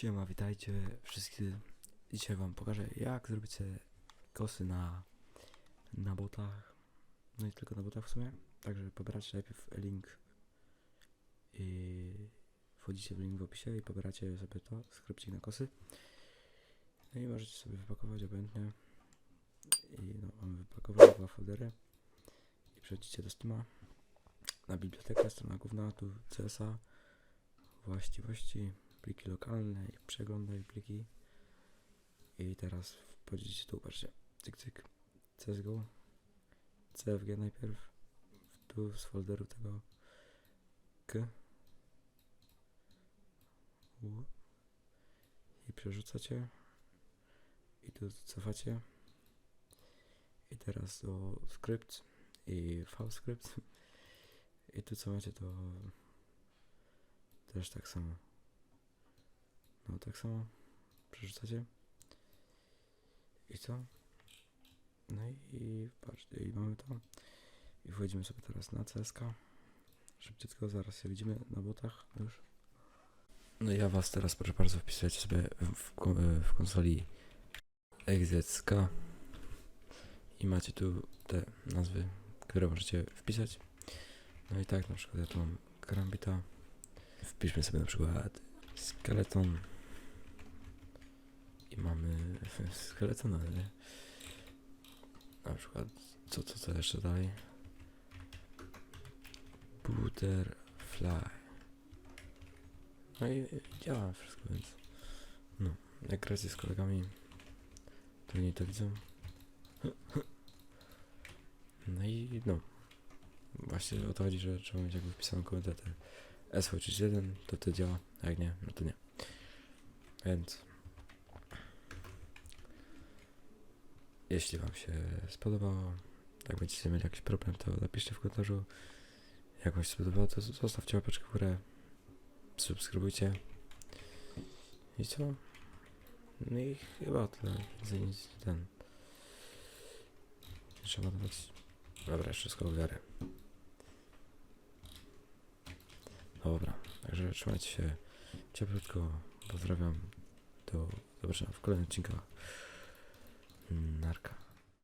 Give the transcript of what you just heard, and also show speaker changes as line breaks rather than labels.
Siema, witajcie wszyscy. Dzisiaj wam pokażę jak zrobić sobie kosy na, na botach. No i tylko na botach w sumie. Także pobieracie najpierw link i wchodzicie w link w opisie i pobieracie sobie to, skrypcik na kosy. No i możecie sobie wypakować obojętnie. I no, mamy wypakowane dwa foldery. I przechodzicie do Steama. Na bibliotekę, strona główna, tu CSA, właściwości, pliki lokalne i przeglądaj pliki. I teraz wchodzicie tu, patrzcie, cyk cyk, CSGO, CFG najpierw, tu z folderu tego. K. U. I przerzucacie. I tu cofacie. I teraz do skrypt i VScript i tu co macie to też tak samo no tak samo przerzucacie i co no i, i patrzcie i mamy to i wchodzimy sobie teraz na CSK szybciutko zaraz się widzimy na botach już no ja was teraz proszę bardzo wpisujecie sobie w, w konsoli XZK i macie tu te nazwy, które możecie wpisać. No i tak na przykład ja tu mam Karambita. Wpiszmy sobie na przykład skeleton. I mamy skeletona, nie? Na przykład co, co, co jeszcze dalej? Butterfly. No i działa wszystko, więc no, jak gracie z kolegami, to oni to widzą. No i no, właśnie o to chodzi, że trzeba mieć jakby wpisaną komendę SV31, to to działa, a jak nie, no to nie. Więc jeśli wam się spodobało, jak będziecie mieli jakiś problem, to napiszcie w komentarzu. Jak wam się spodobało, to zostawcie łapeczkę w górę, subskrybujcie. I co? No i chyba tyle, więcej ten. Trzeba dodać. Dobra, wszystko ogarę. Dobra, także trzymajcie się cieplutko. Pozdrawiam. Do zobaczenia w kolejnych odcinkach. Нарко.